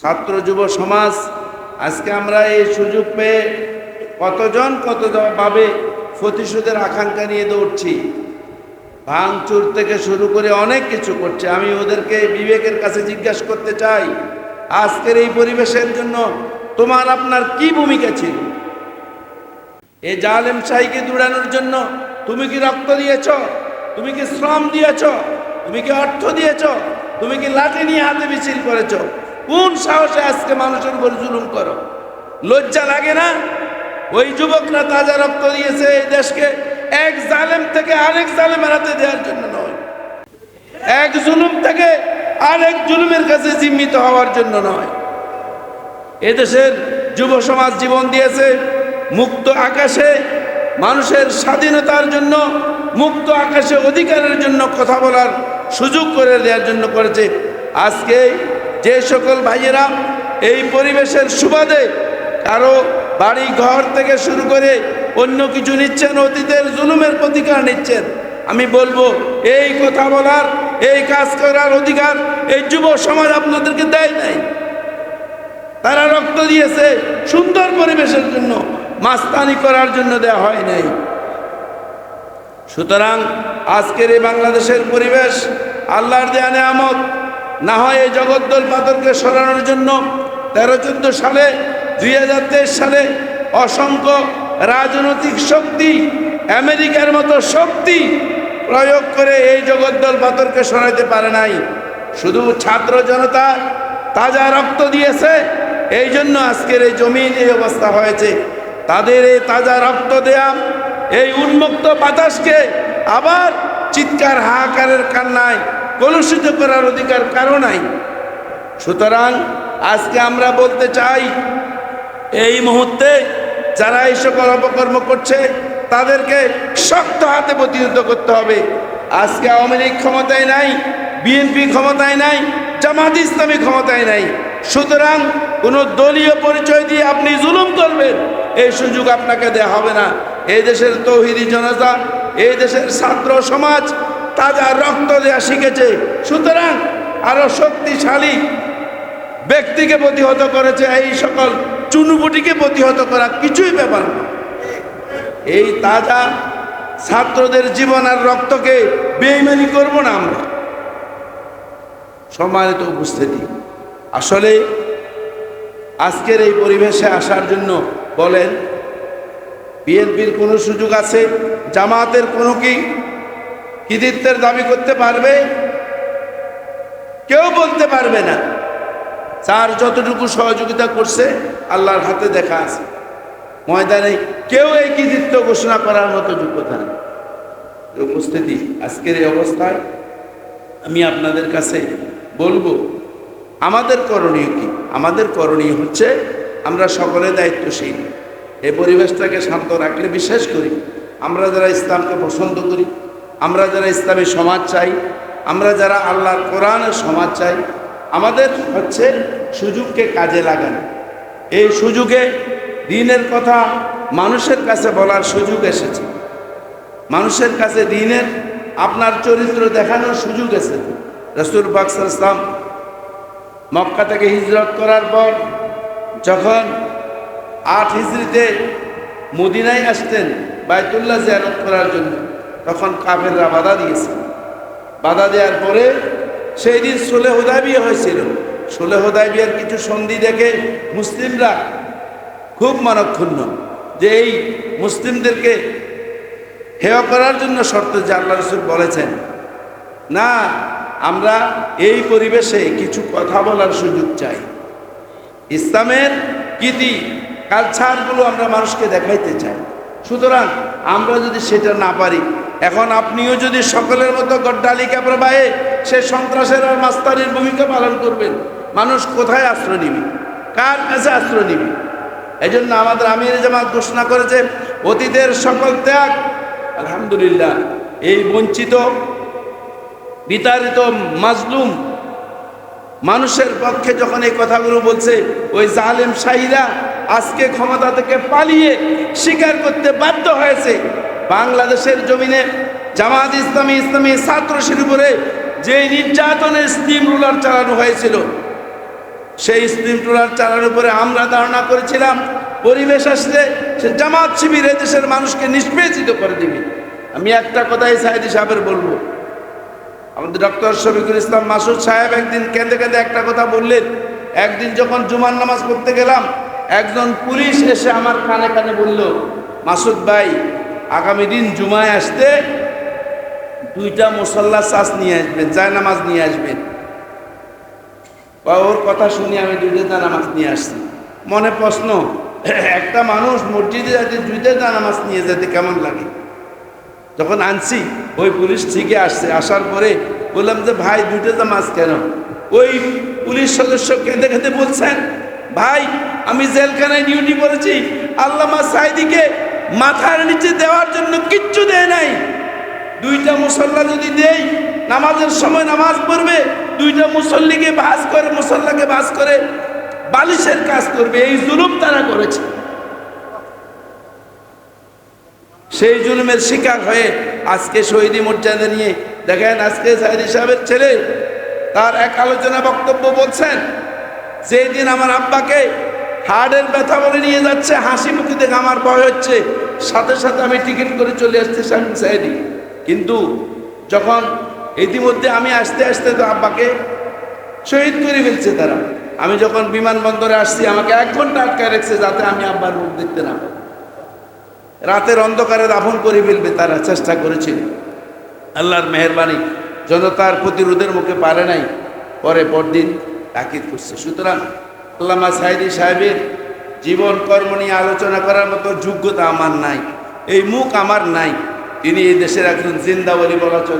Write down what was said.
ছাত্র যুব সমাজ, আজকে আমরা এই সুযোগ পেয়ে কতজন কতভাবে প্রতিশোধের আকাঙ্ক্ষা নিয়ে দৌড়ছি। ভাঙচুর থেকে শুরু করে অনেক কিছু করছে। আমি ওদেরকে বিবেকের কাছে জিজ্ঞাসা করতে চাই, আজকের এই পরিবেশের জন্য তোমার আপনার কি ভূমিকা ছিল? এই জালেম শাহীকে দূরানোর জন্য তুমি কি রক্ত দিয়েছ? তুমি কি শ্রম দিয়েছ? তুমি কি অর্থ দিয়েছ? তুমি কি লাঠি নিয়ে হাতে মিছিল করেছ? কোন সাহসে আজকে মানুষের উপর জুলুম করো? লজ্জা লাগে না? ওই যুবকরা তাজা রক্ত দিয়েছে এই দেশকে। এক জালেম থেকে আরেক জালেমের হাতে দেওয়ার জন্য নয়। এক জুলুম থেকে আরেক জুলুমের কাছে জিম্মিত হওয়ার জন্য নয়। এদেশের যুব সমাজ জীবন দিয়েছে মুক্ত আকাশে। মানুষের স্বাধীনতার জন্য, মুক্ত আকাশে অধিকারের জন্য কথা বলার সুযোগ করে দেওয়ার জন্য করেছে। আজকে যে সকল ভাইয়েরা এই পরিবেশের সুবাদে কারও বাড়ি ঘর থেকে শুরু করে অন্য কিছু নিচ্ছেন, অতীতের জুলুমের প্রতিকার নিচ্ছেন। আমি বলব, এই কথা বলার, এই কাজ করার অধিকার এই যুব সমাজ আপনাদেরকে দেয় নাই। তারা রক্ত দিয়েছে সুন্দর পরিবেশের জন্য, মাস্তানি করার জন্য দেওয়া হয় নাই। সুতরাং আজকের এই বাংলাদেশের পরিবেশ, আল্লাহর দেয়া নেয়ামত না হয় এই জগদ্দল পাথরকে সরানোর জন্য তেরো চোদ্দ সালে, দুই হাজার তেইশ সালে অসংখ্য রাজনৈতিক শক্তি, আমেরিকার মতো শক্তি প্রয়োগ করে এই জগদ্দল পাথরকে সরাতে পারে নাই। শুধু ছাত্র জনতা তাজা রক্ত দিয়েছে, এই জন্য আজকের এই জমিন এই অবস্থা হয়েছে। তাদের এই তাজা রক্ত দেয়া, এই উন্মুক্ত বাতাসকে আবার চিৎকার হাহাকারের কান্নায় কলুষিত করার অধিকার কারও নাই। সুতরাং আজকে আমরা বলতে চাই, এই মুহূর্তে যারা এই সকল অপকর্ম করছে, তাদেরকে শক্ত হাতে প্রতিহত করতে হবে। আজকে আওয়ামী লীগ ক্ষমতায় নাই, বিএনপি ক্ষমতায় নাই, জামাত ইসলামী ক্ষমতায় নাই। সুতরাং কোনো দলীয় পরিচয় দিয়ে আপনি জুলুম করবেন, এই সুযোগ আপনাকে দেওয়া হবে না। এই দেশের তৌহিদি জনতা এই দেশের ছাত্র সমাজ তাজা রক্ত দেয়া শিখেছে। সুতরাং আরও শক্তিশালী ব্যক্তিকে প্রতিহত করেছে এই সকল চুনুপুটিকে প্রতিহত করা কিছুই ব্যাপার না। এই তাজা ছাত্রদের জীবন আর রক্তকে বেইমানি করব না আমরা। সম্মানিত উপস্থিতি, আসলে আজকের এই পরিবেশে আসার জন্য বলেন, বিএনপির কোনো সুযোগ আছে? জামাতের কোনো কি কৃতিত্বের দাবি করতে পারবে? কেউ বলতে পারবে না। তার যতটুকু সহযোগিতা করছে, আল্লাহর হাতে দেখা আছে। ময়দানে কেউ এই কৃতিত্ব ঘোষণা করার মতো যোগ্যতা নেই। উপস্থিতি আজকের এই অবস্থায় আমি আপনাদের কাছে বলব, আমাদের করণীয় কি? আমাদের করণীয় হচ্ছে আমরা সকলে দায়িত্বশীল। এই পরিবেশটাকে শান্ত রাখলে বিশ্বাস করি আমরা যারা ইসলামকে পছন্দ করি আমরা যারা ইসলামী সমাজ চাই, আমরা যারা আল্লাহর কোরআনের সমাজ চাই, আমাদের হচ্ছে সুযোগকে কাজে লাগানো। এই সুযোগে দিনের কথা মানুষের কাছে বলার সুযোগ এসেছে। মানুষের কাছে দিনের আপনার চরিত্র দেখানোর সুযোগ এসেছে। রসুল বাকসাল ইসলাম মক্কা থেকে হিজরত করার পর যখন আট হিজড়িতে মদিনায় আসতেন বায়তুল্লাহ জিয়ারত করার জন্য তখন কাফেররা বাধা দিয়েছে। বাধা দেওয়ার পরে সেই দিন সোলে হোদাবিয়া হয়েছিল। সোলে হোদাবিয়ার কিছু সন্ধি দেখে মুসলিমরা খুব মানক্ষুণ্ণ যে এই মুসলিমদেরকে হেয় করার জন্য শর্ত যে আল্লাহ রসুল বলেছেন, না, আমরা এই পরিবেশে কিছু কথা বলার সুযোগ চাই। ইসলামের কীতি, কালচারগুলো আমরা মানুষকে দেখাইতে চাই। সুতরাং আমরা যদি সেটা না পারি এখন আপনিও যদি সকলের মতো গড্ডালিকা প্রবাহে সে সন্ত্রাসের আর মাস্তারির ভূমিকা পালন করবেন, মানুষ কোথায় আশ্রয় নিবে? কার কাছে আশ্রয় নিবে? এই জন্য আমাদের আমির জামাত ঘোষণা করেছে, অতীতের সকল ত্যাগ, আলহামদুলিল্লাহ, এই বঞ্চিত, বিতাড়িত মাজলুম মানুষের পক্ষে যখন এই কথাগুলো বলছে, ওই জালেম শাহিরা আজকে ক্ষমতা থেকে পালিয়ে স্বীকার করতে বাধ্য হয়েছে। বাংলাদেশের জমিনে জামাত ইসলামী ইসলামী ছাত্র শিবিরে যে নির্যাতনের স্টিম রুলার চালানো হয়েছিল, সেই স্প্রিং ট্রলার চালানোর উপরে আমরা ধারণা করেছিলাম, পরিবেশ আসলে সে জামাত শিবির দেশের মানুষকে নিষ্পেষিত করে দিবে। আমি একটা কথাই সাইদি সাহেবের বলব। আমাদের ডক্টর শফিকুল ইসলাম মাসুদ সাহেব একদিন কেঁদে কেঁদে একটা কথা বললেন, একদিন যখন জুমার নামাজ পড়তে গেলাম, একজন পুলিশ এসে আমার কানে কানে বলল, মাসুদ ভাই আগামী দিন জুমায় আসতে দুইটা মুসল্লা চাষ নিয়ে আসবেন, জায় নামাজ নিয়ে আসবেন। বা ওর কথা শুনে আমি দুইটা নামাজ নিয়ে আসছি। মনে প্রশ্ন, একটা মানুষ মসজিদে যাতে দুইটা নামাজ নিয়ে যেতে কেমন লাগে? যখন আনছি, ওই পুলিশ ঠিকই আসছে, আসার পরে বললাম যে, ভাই, দুইটা জামাজ কেন? ওই পুলিশ সদস্য কেঁদে কেঁদে বলছেন, ভাই, আমি জেলখানায় ডিউটি করেছি, আল্লামা সাইদিকে মাথার নিচে দেওয়ার জন্য কিচ্ছু দেয় নাই। দুইটা মুসল্লা যদি দেই নামাজের সময় নামাজ পড়বে, দুইটা মুসল্লিকে ভাস করে, মুসল্লাকে ভাস করে, বালিশের কাজ করবে, এই জুলুম তারা করেছে। সেই জুলুমের শিকার হয়ে আজকে শহীদি মর্যাদা নিয়ে, দেখেন আজকে সাইদি সাহেবের ছেলে, তার এক আলোচনা বক্তব্য বলছেন যেই দিন আমার আব্বাকে হার্টের ব্যথা বলে নিয়ে যাচ্ছে, হাসি মুখে দেখে আমার ভয় হচ্ছে। সাথে সাথে আমি টিকিট করে চলে আসছি শাহিন সাহেদি কিন্তু যখন ইতিমধ্যে আমি আসতে আসতে তো আব্বাকে শহীদ করে ফেলছে তারা। আমি যখন বিমানবন্দরে আসছি, আমাকে এক ঘণ্টা আটকায় রেখেছে যাতে আমি আব্বার মুখ দেখতে না রাতের অন্ধকারে দাফন করে ফেলবে তারা, চেষ্টা করেছিল আল্লাহর মেহরবানি, জনতার প্রতিরোধের মুখে পারে নাই, পরে পরদিন তাকিদ করছে। সুতরাং আল্লামা সাইদি সাহেবের জীবন কর্ম নিয়ে আলোচনা করার মতো যোগ্যতা আমার নাই। এই মুখ আমার নাই। তিনি এই দেশের একজন জিন্দাবলি বলা চলে।